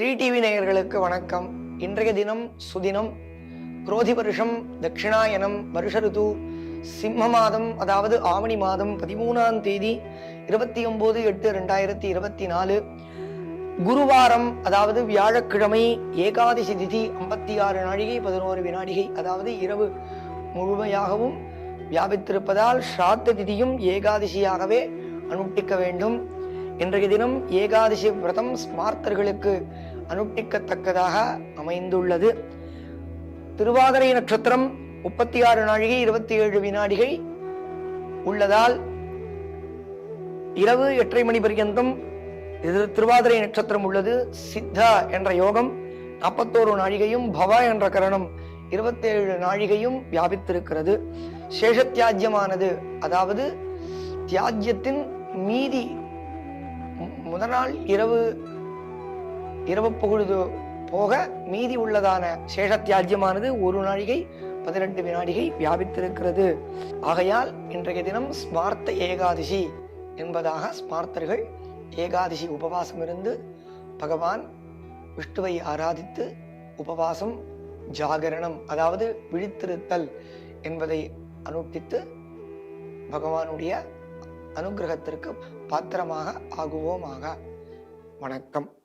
Sri TV நேயர்களுக்கு வணக்கம். இன்றைய தினம் சுதினம் குரோதி வருஷம் தட்சிணாயனம் வருஷ ருது சிம்ம மாதம் அதாவது ஆவணி மாதம் பதிமூணாம் தேதி இருபத்தி ஒன்பது எட்டு ரெண்டாயிரத்தி இருபத்தி நாலு. குருவாரம் அதாவது வியாழக்கிழமை ஏகாதசி திதி ஐம்பத்தி ஆறு நாழிகை பதினோரு வினாடிகை அதாவது இரவு முழுமையாகவும் வியாபித்திருப்பதால் ஸ்ராத்த திதியும் ஏகாதசியாகவே அனுஷ்டிக்க வேண்டும். இன்றைய தினம் ஏகாதசி விரதம் ஸ்மார்த்தர்களுக்கு அனுட்டிக்கத்தக்கதாக அமைந்துள்ளது. திருவாதிரை நட்சத்திரம் முப்பத்தி ஆறு நாழிகை இருபத்தி ஏழு வினாடிகள் உள்ளதால் இரவு எட்டரை மணி பர்யந்தம் இது திருவாதிரை நட்சத்திரம் உள்ளது. சித்தா என்ற யோகம் நாற்பத்தோரு நாழிகையும் பவ என்ற கரணம் இருபத்தேழு நாழிகையும் வியாபித்திருக்கிறது. சேஷத்தியாஜ்யமானது அதாவது தியாஜ்யத்தின் மீதி முதல் நாள் இரவு இரவு பொழுது போக மீதி உள்ளதான சேஷத்தியாஜ்யமானது ஒரு நாழிகை பதினெட்டு வினாடிகை வியாபித்திருக்கிறது. ஆகையால் இன்றைய தினம் ஸ்மார்த்த ஏகாதசி என்பதாக ஸ்மார்த்தர்கள் ஏகாதசி உபவாசம் இருந்து பகவான் விஷ்ணுவை ஆராதித்து உபவாசம் ஜாகரணம் அதாவது விழித்திருத்தல் என்பதை அனுஷ்டித்து பகவானுடைய அனுகிரகத்திற்கு பாத்திரமாக ஆகுவோமாக. வணக்கம்.